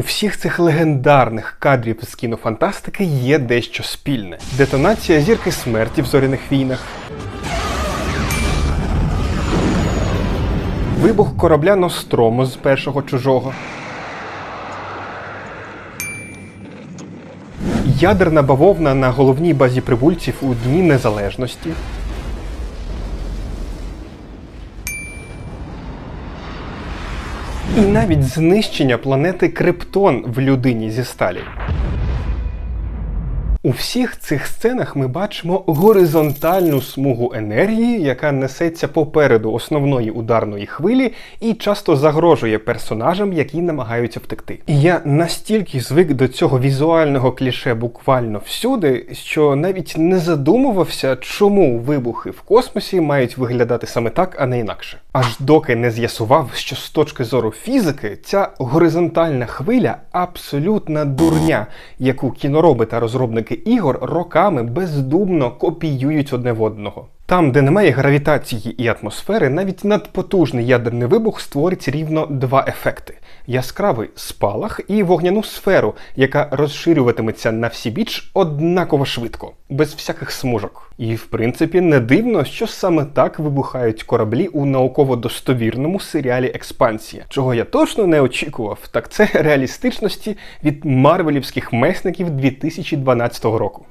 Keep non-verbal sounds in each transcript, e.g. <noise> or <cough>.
У всіх цих легендарних кадрів з кінофантастики є дещо спільне: детонація зірки смерті в зоряних війнах. Вибух корабля Нострому з першого чужого. Ядерна бавовна на головній базі прибульців у Дні Незалежності. І навіть знищення планети Криптон в людині зі сталі. У всіх цих сценах ми бачимо горизонтальну смугу енергії, яка несеться попереду основної ударної хвилі і часто загрожує персонажам, які намагаються втекти. І я настільки звик до цього візуального кліше буквально всюди, що навіть не задумувався, чому вибухи в космосі мають виглядати саме так, а не інакше. Аж доки не з'ясував, що з точки зору фізики ця горизонтальна хвиля абсолютна дурня, яку кінороби та розробники ігор роками бездумно копіюють одне в одного. Там, де немає гравітації і атмосфери, навіть надпотужний ядерний вибух створить рівно два ефекти: яскравий спалах і вогняну сферу, яка розширюватиметься на всі біч однаково швидко, без всяких смужок. І в принципі не дивно, що саме так вибухають кораблі у науково-достовірному серіалі Експансія. Чого я точно не очікував, так це реалістичності від марвелівських месників 2012 року.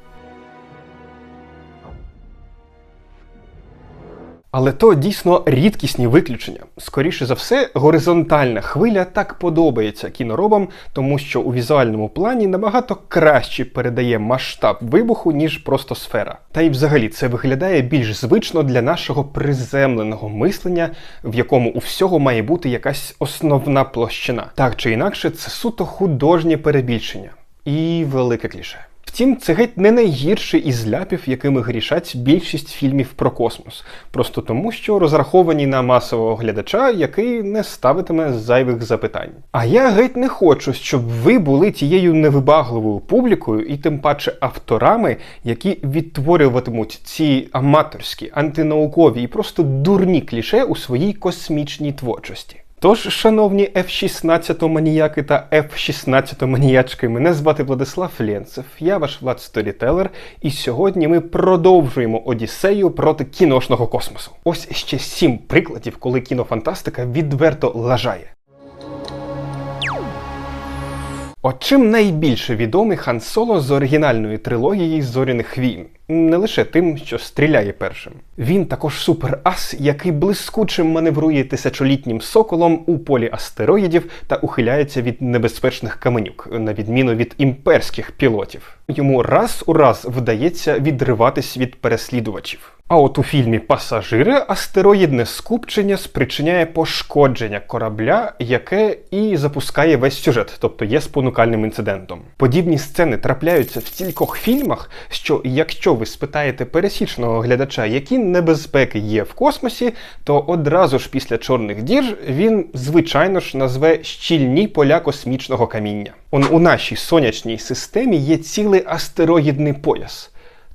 Але то дійсно рідкісні виключення. Скоріше за все, горизонтальна хвиля так подобається кіноробам, тому що у візуальному плані набагато краще передає масштаб вибуху, ніж просто сфера. Та й взагалі це виглядає більш звично для нашого приземленого мислення, в якому у всього має бути якась основна площина. Так чи інакше, це суто художнє перебільшення і велике кліше. Втім, це геть не найгірший із ляпів, якими грішать більшість фільмів про космос, просто тому, що розраховані на масового глядача, який не ставитиме зайвих запитань. А я геть не хочу, щоб ви були тією невибагливою публікою, і тим паче авторами, які відтворюватимуть ці аматорські, антинаукові і просто дурні кліше у своїй космічній творчості. Тож, шановні F-16 маніяки та F-16 маніячки, мене звати Владислав Ленцев, я ваш Влад Сторітелер, і сьогодні ми продовжуємо Одіссею проти кіношного космосу. Ось ще сім прикладів, коли кінофантастика відверто лажає. От чим найбільше відомий Хан Соло з оригінальної трилогії Зоряних війн, не лише тим, що стріляє першим. Він також суперас, який блискуче маневрує тисячолітнім соколом у полі астероїдів та ухиляється від небезпечних каменюк, на відміну від імперських пілотів. Йому раз у раз вдається відриватись від переслідувачів. А от у фільмі Пасажири астероїдне скупчення спричиняє пошкодження корабля, яке і запускає весь сюжет, тобто є спонукальним інцидентом. Подібні сцени трапляються в стількох фільмах, що якщо ви спитаєте пересічного глядача, які небезпеки є в космосі, то одразу ж після чорних дір він, звичайно ж, назве щільні поля космічного каміння. Он у нашій сонячній системі є цілий астероїдний пояс.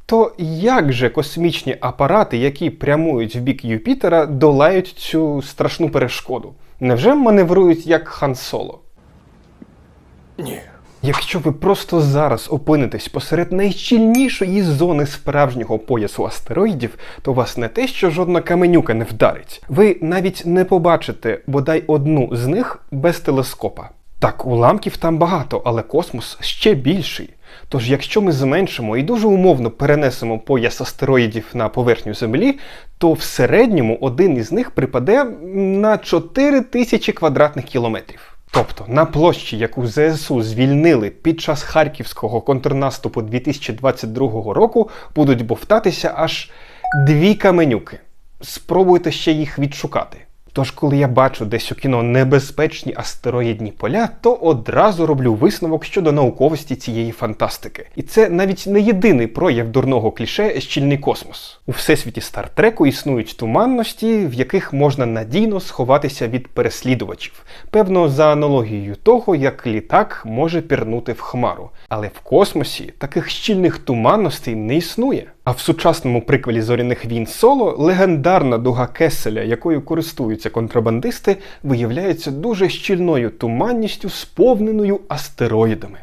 То як же космічні апарати, які прямують в бік Юпітера, долають цю страшну перешкоду? Невже маневрують як Хан Соло? Ні. Якщо ви просто зараз опинитесь посеред найщільнішої зони справжнього поясу астероїдів, то вас не те, що жодна каменюка не вдарить. Ви навіть не побачите бодай одну з них без телескопа. Так, уламків там багато, але космос ще більший. Тож, якщо ми зменшимо і дуже умовно перенесемо пояс астероїдів на поверхню Землі, то в середньому один із них припаде на 4 тисячі квадратних кілометрів. Тобто на площі, яку ЗСУ звільнили під час харківського контрнаступу 2022 року, будуть бовтатися аж дві каменюки. Спробуйте ще їх відшукати. Тож, коли я бачу десь у кіно небезпечні астероїдні поля, то одразу роблю висновок щодо науковості цієї фантастики. І це навіть не єдиний прояв дурного кліше щільний космос. У всесвіті Стартреку існують туманності, в яких можна надійно сховатися від переслідувачів, певно, за аналогією того, як літак може пірнути в хмару. Але в космосі таких щільних туманностей не існує. А в сучасному приквелі зоряних війн Соло легендарна дуга Кеселя, якою користуються контрабандисти, виявляється дуже щільною туманністю, сповненою астероїдами.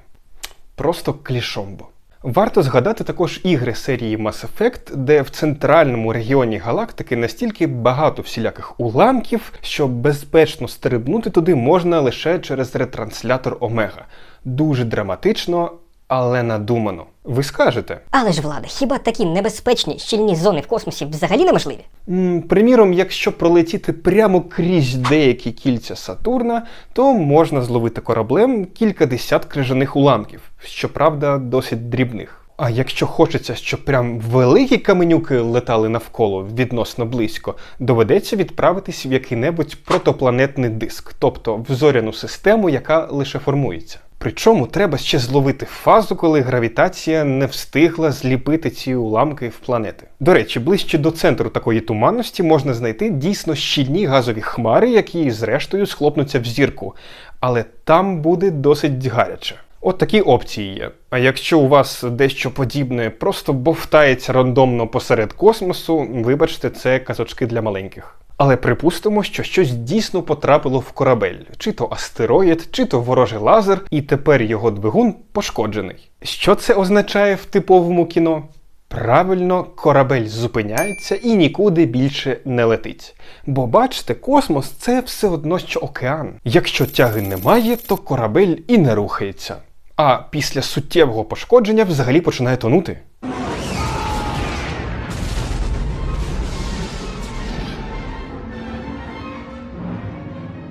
Просто клішомбо. Варто згадати також ігри серії Mass Effect, де в центральному регіоні галактики настільки багато всіляких уламків, що безпечно стрибнути туди можна лише через ретранслятор Омега. Дуже драматично, але надумано. Ви скажете, Але ж влада, хіба такі небезпечні щільні зони в космосі взагалі неможливі? М, Приміром, якщо пролетіти прямо крізь деякі кільця Сатурна, то можна зловити кораблем кількадесят крижаних уламків, щоправда, досить дрібних. А якщо хочеться, щоб прям великі каменюки летали навколо відносно близько, доведеться відправитись в який-небудь протопланетний диск, тобто в зоряну систему, яка лише формується. Причому треба ще зловити фазу, коли гравітація не встигла зліпити ці уламки в планети. До речі, ближче до центру такої туманності можна знайти дійсно щільні газові хмари, які зрештою схлопнуться в зірку, але там буде досить гаряче. От такі опції є. А якщо у вас дещо подібне просто бовтається рандомно посеред космосу, вибачте, це казочки для маленьких. Але припустимо, що щось дійсно потрапило в корабель, чи то астероїд, чи то ворожий лазер, і тепер його двигун пошкоджений. Що це означає в типовому кіно? Правильно, корабель зупиняється і нікуди більше не летить. Бо бачите, космос це все одно, що океан. Якщо тяги немає, то корабель і не рухається. А після суттєвого пошкодження взагалі починає тонути.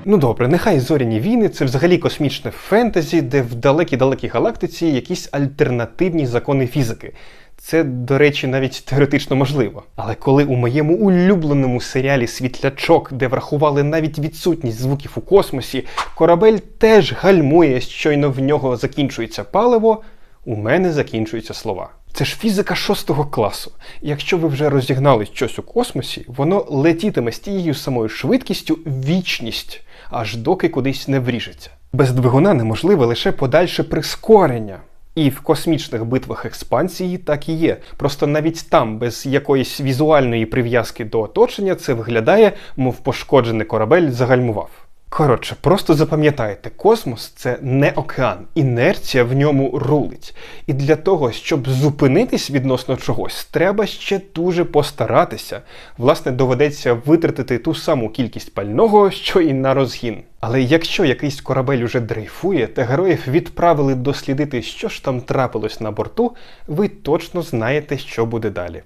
Ну добре, нехай зоряні війни це взагалі космічне фентезі, де в далекій-далекій галактиці якісь альтернативні закони фізики. Це, до речі, навіть теоретично можливо. Але коли у моєму улюбленому серіалі Світлячок, де врахували навіть відсутність звуків у космосі, корабель теж гальмує, щойно в нього закінчується паливо, у мене закінчуються слова. Це ж фізика шостого класу. Якщо ви вже розігнали щось у космосі, воно летітиме з тією самою швидкістю вічність, аж доки кудись не вріжеться. Без двигуна неможливе лише подальше прискорення. І в космічних битвах експансії так і є. Просто навіть там, без якоїсь візуальної прив'язки до оточення, це виглядає, мов пошкоджений корабель загальмував. Коротше, просто запам'ятайте, космос це не океан, інерція в ньому рулить. І для того, щоб зупинитись відносно чогось, треба ще дуже постаратися. Власне, доведеться витратити ту саму кількість пального, що і на розгін. Але якщо якийсь корабель уже дрейфує, та героїв відправили дослідити, що ж там трапилось на борту, ви точно знаєте, що буде далі.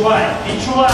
Відчувай, відчувай!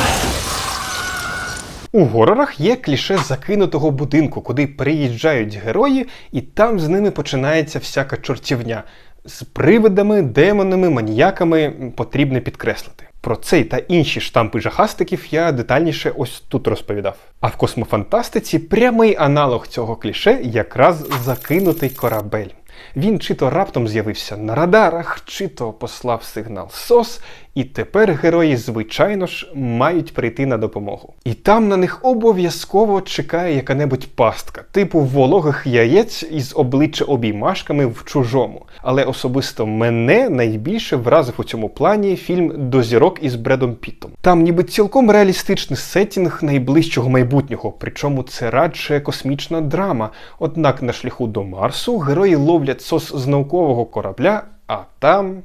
У горорах є кліше закинутого будинку, куди приїжджають герої, і там з ними починається всяка чортівня. З привидами, демонами, маніяками потрібне підкреслити. Про цей та інші штампи жахастиків я детальніше ось тут розповідав. А в космофантастиці прямий аналог цього кліше якраз закинутий корабель. Він чи то раптом з'явився на радарах, чи то послав сигнал СОС, і тепер герої, звичайно ж, мають прийти на допомогу. І там на них обов'язково чекає яка-небудь пастка, типу вологих яєць із обличчя обіймашками в чужому. Але особисто мене найбільше вразив у цьому плані фільм Дозірок із Бредом Піттом. Там ніби цілком реалістичний сеттінг найближчого майбутнього, причому це радше космічна драма. Однак на шляху до Марсу герої ловлять сос з наукового корабля, а там.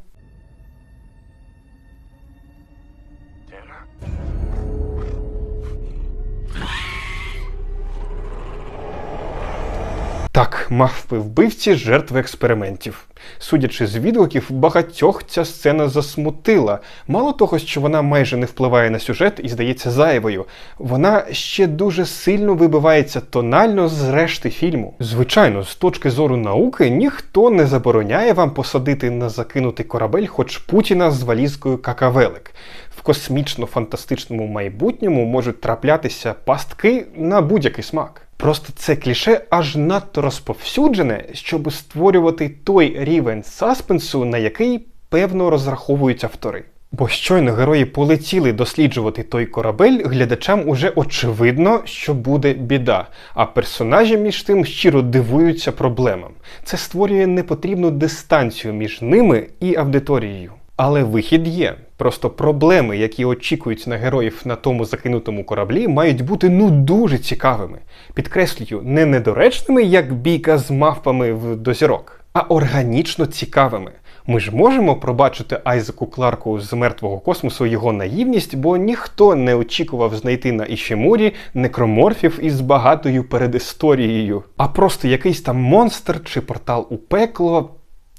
Так, мавпи вбивці жертви експериментів. Судячи з відгуків, багатьох ця сцена засмутила. Мало того, що вона майже не впливає на сюжет і здається зайвою, вона ще дуже сильно вибивається тонально з решти фільму. Звичайно, з точки зору науки ніхто не забороняє вам посадити на закинутий корабель хоч Путіна з валізкою какавелик. В космічно-фантастичному майбутньому можуть траплятися пастки на будь-який смак. Просто це кліше аж надто розповсюджене, щоб створювати той рівень саспенсу, на який певно розраховують автори. Бо щойно герої полетіли досліджувати той корабель, глядачам уже очевидно, що буде біда. А персонажі між тим щиро дивуються проблемам. Це створює непотрібну дистанцію між ними і аудиторією. Але вихід є. Просто проблеми, які очікують на героїв на тому закинутому кораблі, мають бути ну дуже цікавими. Підкреслюю, не недоречними, як бійка з мавпами в дозірок, а органічно цікавими. Ми ж можемо пробачити Айзеку Кларку з мертвого космосу його наївність, бо ніхто не очікував знайти на Ішімурі некроморфів із багатою передісторією. А просто якийсь там монстр чи портал у пекло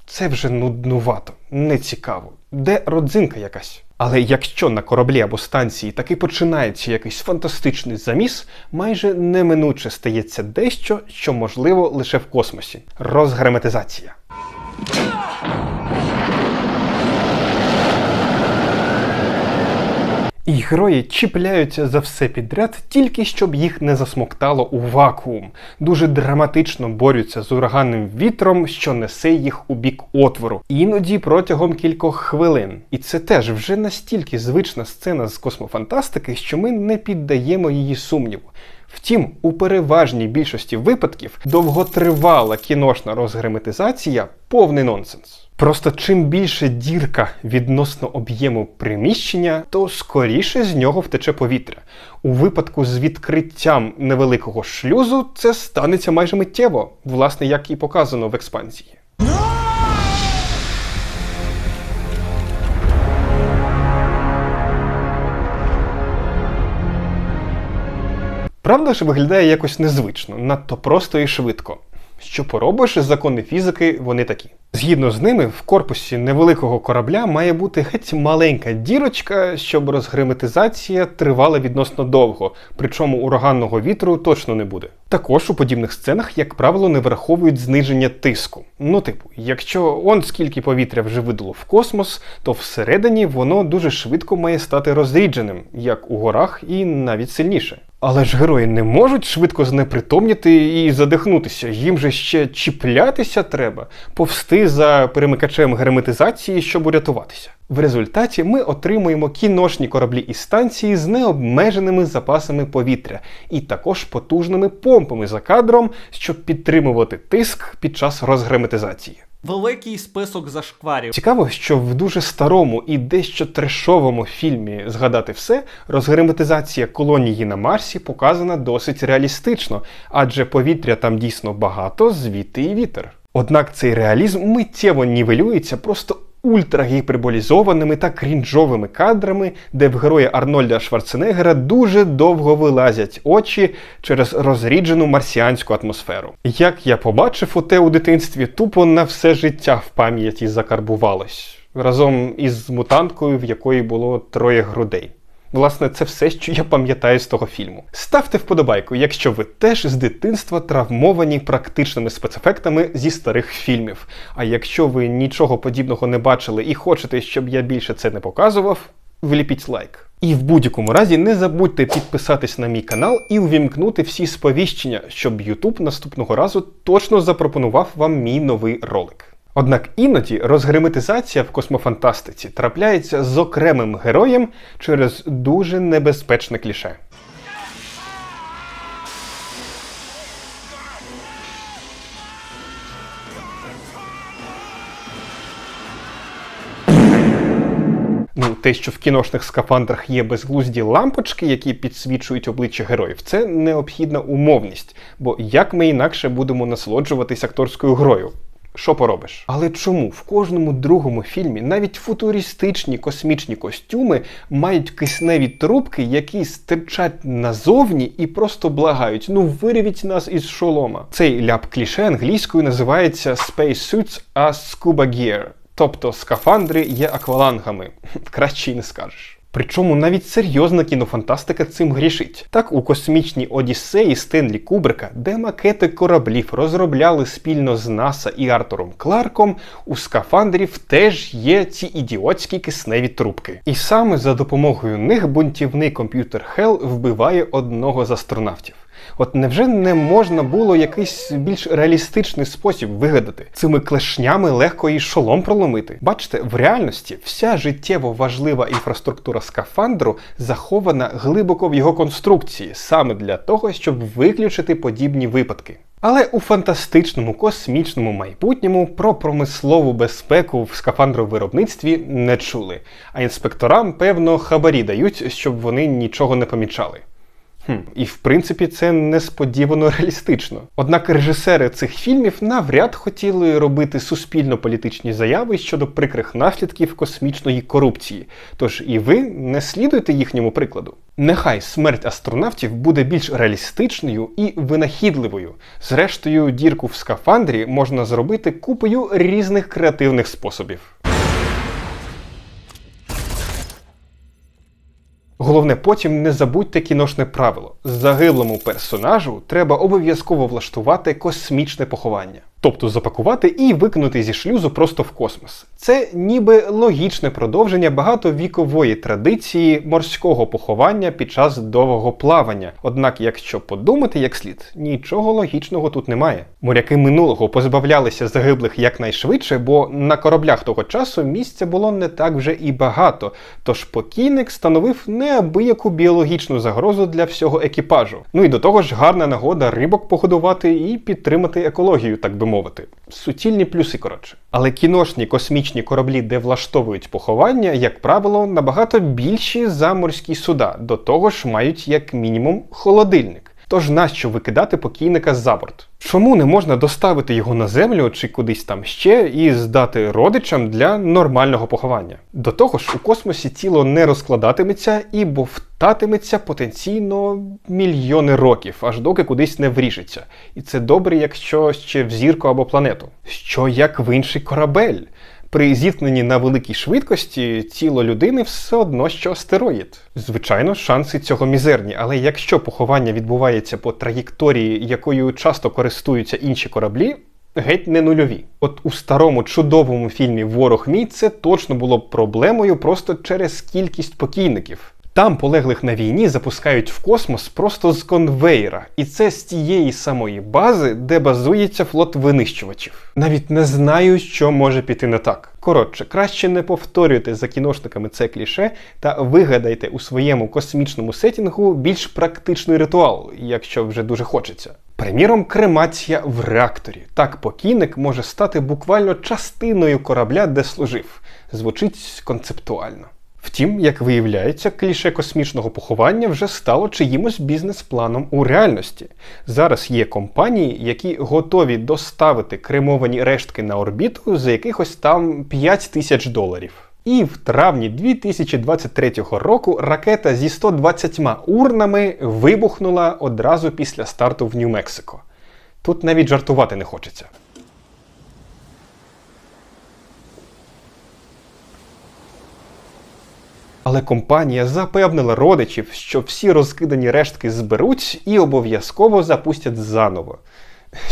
це вже нуднувато, нецікаво. Де родзинка якась? Але якщо на кораблі або станції таки починається якийсь фантастичний заміс, майже неминуче стається дещо, що можливо лише в космосі розгерметизація. І герої чіпляються за все підряд, тільки щоб їх не засмоктало у вакуум. Дуже драматично борються з ураганним вітром, що несе їх у бік отвору, іноді протягом кількох хвилин. І це теж вже настільки звична сцена з космофантастики, що ми не піддаємо її сумніву. Втім, у переважній більшості випадків довготривала кіношна розгерметизація повний нонсенс. Просто чим більше дірка відносно об'єму приміщення, то скоріше з нього втече повітря. У випадку з відкриттям невеликого шлюзу це станеться майже миттєво, власне, як і показано в експансії. Правда ж виглядає якось незвично, надто просто і швидко. Що поробиш, закони фізики вони такі. Згідно з ними, в корпусі невеликого корабля має бути геть маленька дірочка, щоб розгерметизація тривала відносно довго, причому ураганного вітру точно не буде. Також у подібних сценах, як правило, не враховують зниження тиску. Ну, типу, якщо он скільки повітря вже видало в космос, то всередині воно дуже швидко має стати розрідженим, як у горах, і навіть сильніше. Але ж герої не можуть швидко знепритомніти і задихнутися. Їм же ще чіплятися треба, повсти за перемикачем герметизації, щоб урятуватися. В результаті ми отримуємо кіношні кораблі і станції з необмеженими запасами повітря і також потужними помпами за кадром, щоб підтримувати тиск під час розгерметизації. Великий список зашкварів. Цікаво, що в дуже старому і дещо трешовому фільмі Згадати все розгерметизація колонії на Марсі показана досить реалістично, адже повітря там дійсно багато, звідти і вітер. Однак цей реалізм миттєво нівелюється просто ультрагіперболізованими та крінжовими кадрами, де в героя Арнольда Шварценеггера дуже довго вилазять очі через розріджену марсіанську атмосферу. Як я побачив оте у дитинстві, тупо на все життя в пам'яті закарбувалось разом із мутанткою, в якої було троє грудей. Власне, це все, що я пам'ятаю з того фільму. Ставте вподобайку, якщо ви теж з дитинства травмовані практичними спецефектами зі старих фільмів. А якщо ви нічого подібного не бачили і хочете, щоб я більше це не показував, вліпіть лайк. І в будь-якому разі не забудьте підписатись на мій канал і увімкнути всі сповіщення, щоб YouTube наступного разу точно запропонував вам мій новий ролик. Однак іноді розгерметизація в космофантастиці трапляється з окремим героєм через дуже небезпечне кліше. Ну, те, що в кіношних скафандрах є безглузді лампочки, які підсвічують обличчя героїв, це необхідна умовність, бо як ми інакше будемо насолоджуватись акторською грою? Що поробиш? Але чому в кожному другому фільмі навіть футуристичні космічні костюми мають кисневі трубки, які стирчать назовні і просто благають: ну вирівіть нас із шолома. Цей ляп кліше англійською називається Space Suits а Scuba Gear. Тобто скафандри є аквалангами. <laughs> Краще й не скажеш. Причому навіть серйозна кінофантастика цим грішить. Так у космічній Одіссеї Стенлі Кубрика, де макети кораблів розробляли спільно з НАСА і Артуром Кларком, у скафандрів теж є ці ідіотські кисневі трубки. І саме за допомогою них бунтівний комп'ютер Хел вбиває одного з астронавтів. От невже не можна було якийсь більш реалістичний спосіб вигадати? Цими клешнями легко і шолом проломити. Бачите, в реальності вся життєво важлива інфраструктура скафандру захована глибоко в його конструкції, саме для того, щоб виключити подібні випадки. Але у фантастичному космічному майбутньому про промислову безпеку в скафандровиробництві не чули. А інспекторам, певно, хабарі дають, щоб вони нічого не помічали. Хм, і в принципі це несподівано реалістично. Однак режисери цих фільмів навряд хотіли робити суспільно-політичні заяви щодо прикрих наслідків космічної корупції. Тож і ви не слідуйте їхньому прикладу. Нехай смерть астронавтів буде більш реалістичною і винахідливою. Зрештою, дірку в скафандрі можна зробити купою різних креативних способів. Головне, потім не забудьте кіношне правило: загиблому персонажу треба обов'язково влаштувати космічне поховання. Тобто запакувати і викинути зі шлюзу просто в космос. Це ніби логічне продовження багатовікової традиції морського поховання під час довгого плавання. Однак, якщо подумати як слід, нічого логічного тут немає. Моряки минулого позбавлялися загиблих якнайшвидше, бо на кораблях того часу місця було не так вже і багато. Тож покійник становив неабияку біологічну загрозу для всього екіпажу. Ну і до того ж, гарна нагода рибок погодувати і підтримати екологію, так би мовити. Суцільні плюси, коротше. Але кіношні космічні кораблі, де влаштовують поховання, як правило, набагато більші за морські суда. До того ж, мають як мінімум холодильник. Тож нащо викидати покійника за борт? Чому не можна доставити його на землю чи кудись там ще і здати родичам для нормального поховання? До того ж, у космосі тіло не розкладатиметься і бовтатиметься потенційно мільйони років, аж доки кудись не вріжеться. І це добре, якщо ще в зірку або планету. Що як в інший корабель? При зіткненні на великій швидкості тіло людини все одно що астероїд. Звичайно, шанси цього мізерні, але якщо поховання відбувається по траєкторії, якою часто користуються інші кораблі. Геть не нульові. От у старому чудовому фільмі Ворог мій це точно було б проблемою просто через кількість покійників. Там полеглих на війні запускають в космос просто з конвейера, і це з тієї самої бази, де базується флот винищувачів. Навіть не знаю, що може піти не так. Коротше, краще не повторюйте за кіношниками це кліше та вигадайте у своєму космічному сетінгу більш практичний ритуал, якщо вже дуже хочеться. Приміром, кремація в реакторі. Так покійник може стати буквально частиною корабля, де служив. Звучить концептуально. Втім, як виявляється, кліше космічного поховання вже стало чиїмось бізнес-планом у реальності. Зараз є компанії, які готові доставити кремовані рештки на орбіту за якихось там 5 тисяч доларів. І в травні 2023 року ракета зі 120 урнами вибухнула одразу після старту в Нью-Мексико. Тут навіть жартувати не хочеться. Але компанія запевнила родичів, що всі розкидані рештки зберуть і обов'язково запустять заново.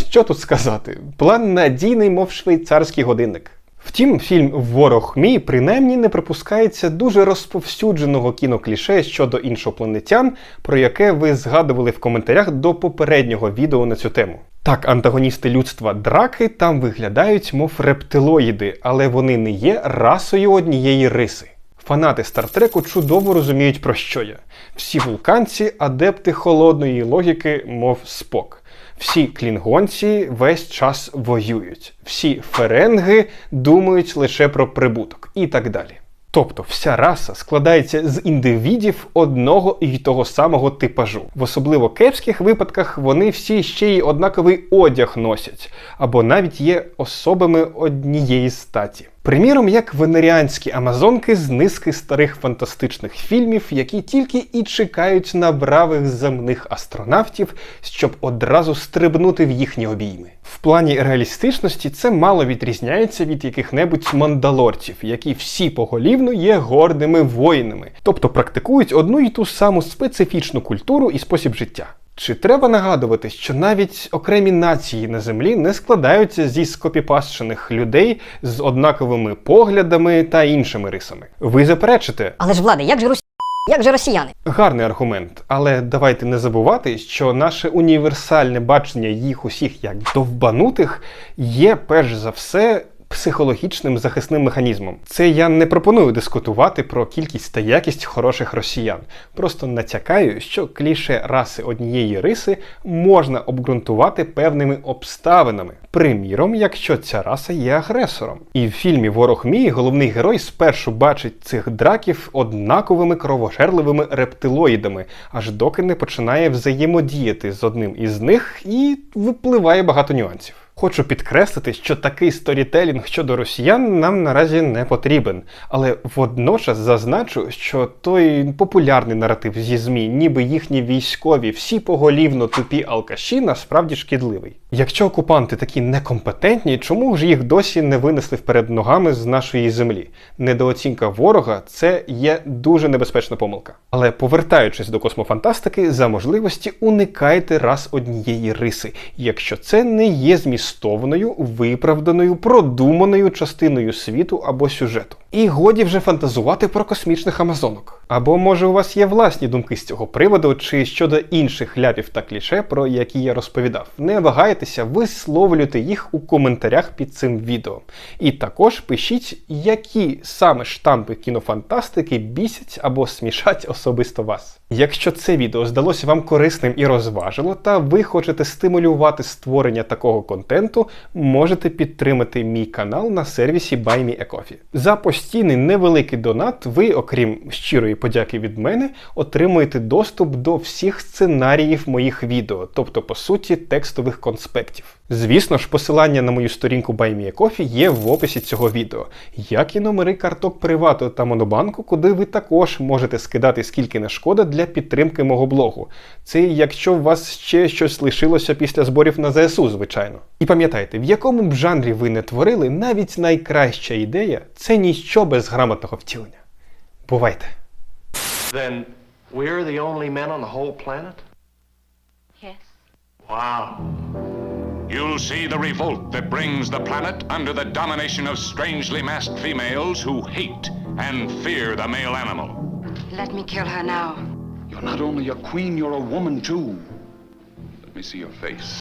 Що тут сказати? План надійний, мов швейцарський годинник. Втім, фільм Ворог мій принаймні не припускається дуже розповсюдженого кінокліше щодо іншопланетян, про яке ви згадували в коментарях до попереднього відео на цю тему. Так, антагоністи людства драки там виглядають, мов рептилоїди, але вони не є расою однієї риси. Фанати Стартреку чудово розуміють, про що я. Всі вулканці адепти холодної логіки, мов спок. Всі клінгонці весь час воюють. Всі ференги думають лише про прибуток і так далі. Тобто вся раса складається з індивідів одного і того самого типажу. В особливо кепських випадках вони всі ще й однаковий одяг носять, або навіть є особами однієї статі. Приміром, як венеріанські амазонки з низки старих фантастичних фільмів, які тільки і чекають на бравих земних астронавтів, щоб одразу стрибнути в їхні обійми. В плані реалістичності це мало відрізняється від яких-небудь мандалорців, які всі поголівно є гордими воїнами, тобто практикують одну і ту саму специфічну культуру і спосіб життя. Чи треба нагадувати, що навіть окремі нації на землі не складаються зі скопіпащених людей з однаковими поглядами та іншими рисами? Ви заперечите, Але ж влади, як же Русь Як же росіяни? Гарний аргумент, але давайте не забувати, що наше універсальне бачення їх усіх як довбанутих є перш за все. Психологічним захисним механізмом. Це я не пропоную дискутувати про кількість та якість хороших росіян. Просто натякаю, що кліше раси однієї риси можна обґрунтувати певними обставинами. Приміром, якщо ця раса є агресором. І в фільмі Ворог мій головний герой спершу бачить цих драків однаковими кровожерливими рептилоїдами, аж доки не починає взаємодіяти з одним із них і випливає багато нюансів. Хочу підкреслити, що такий сторітелінг щодо росіян нам наразі не потрібен, але водночас зазначу, що той популярний наратив зі ЗМІ, ніби їхні військові всі поголівно тупі алкаші, насправді шкідливий. Якщо окупанти такі некомпетентні, чому ж їх досі не винесли вперед ногами з нашої землі? Недооцінка ворога це є дуже небезпечна помилка. Але повертаючись до космофантастики, за можливості уникайте раз однієї риси, якщо це не є змістовною, виправданою, продуманою частиною світу або сюжету. І годі вже фантазувати про космічних амазонок. Або може у вас є власні думки з цього приводу, чи щодо інших ляпів та кліше, про які я розповідав. Не вагайтеся, висловлюйте їх у коментарях під цим відео. І також пишіть, які саме штампи кінофантастики бісять або смішать особисто вас. Якщо це відео здалося вам корисним і розважило, та ви хочете стимулювати створення такого контенту, можете підтримати мій канал на сервісі BuyMeACoffee. За постійний невеликий донат, ви, окрім щирої подяки від мене, отримуєте доступ до всіх сценаріїв моїх відео, тобто, по суті, текстових конспектів. Звісно ж, посилання на мою сторінку BuyMeACoffee є в описі цього відео, як і номери карток Привату та Монобанку, куди ви також можете скидати скільки не шкода для підтримки мого блогу. Це якщо у вас ще щось лишилося після зборів на ЗСУ, звичайно. І пам'ятайте, в якому б жанрі ви не творили, навіть найкраща ідея це ніщо без грамотного втілення. Бувайте! Then we're the only men on the whole planet? Yes. Wow. You'll see the revolt that brings the planet under the domination of strangely masked females who hate and fear the male animal. Let me kill her now. You're not only a queen, you're a woman too. Let me see your face.